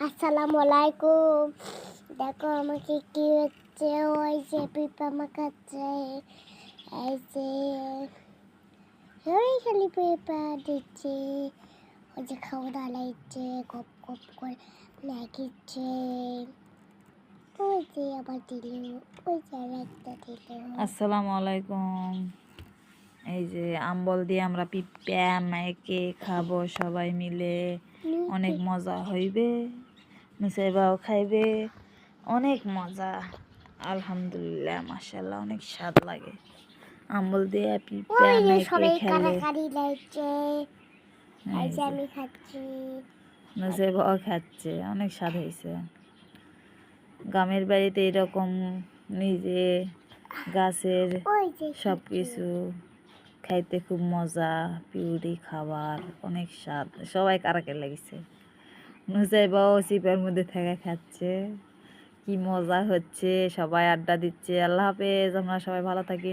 আসসালামু আলাইকুম। দেখো আমাকে কি হচ্ছে? ওই যে পিপা মাখাচ্ছে। এই যে ওই খালি পেপা দিচ্ছে। ওই যে খাওয়া দাওয়া লাগছে গপ গপ করে লাগিচ্ছে ওই যে আবার দিল ওই যে আরেকটা দিল। আসসালামু আলাইকুম। এই যে আম্বল দিয়ে আমরা পিপা মাইকে খাব সবাই মিলে। অনেক মজা হইবে। মিসাইবাও খাইবে। অনেক মজা। আলহামদুলিল্লাহ মাশাল্লাহ অনেক স্বাদ লাগে। আম্বল দিয়ে সবাই কারাকারি লাগছে। আমি খাচ্ছি। অনেক স্বাদ হয়েছে গ্রামের বাড়িতে এরকম নিজে গাছের সব কিছু খাইতে খুব মজা পিউরি খাবার অনেক স্বাদ। সবাই কারাকে লাগিছে। নুসাইবাও চিপের মধ্যে থাকা খাচ্ছে। কি মজা হচ্ছে, সবাই আড্ডা দিচ্ছে। আল্লাহ হাফেজ, আমরা সবাই ভালো থাকি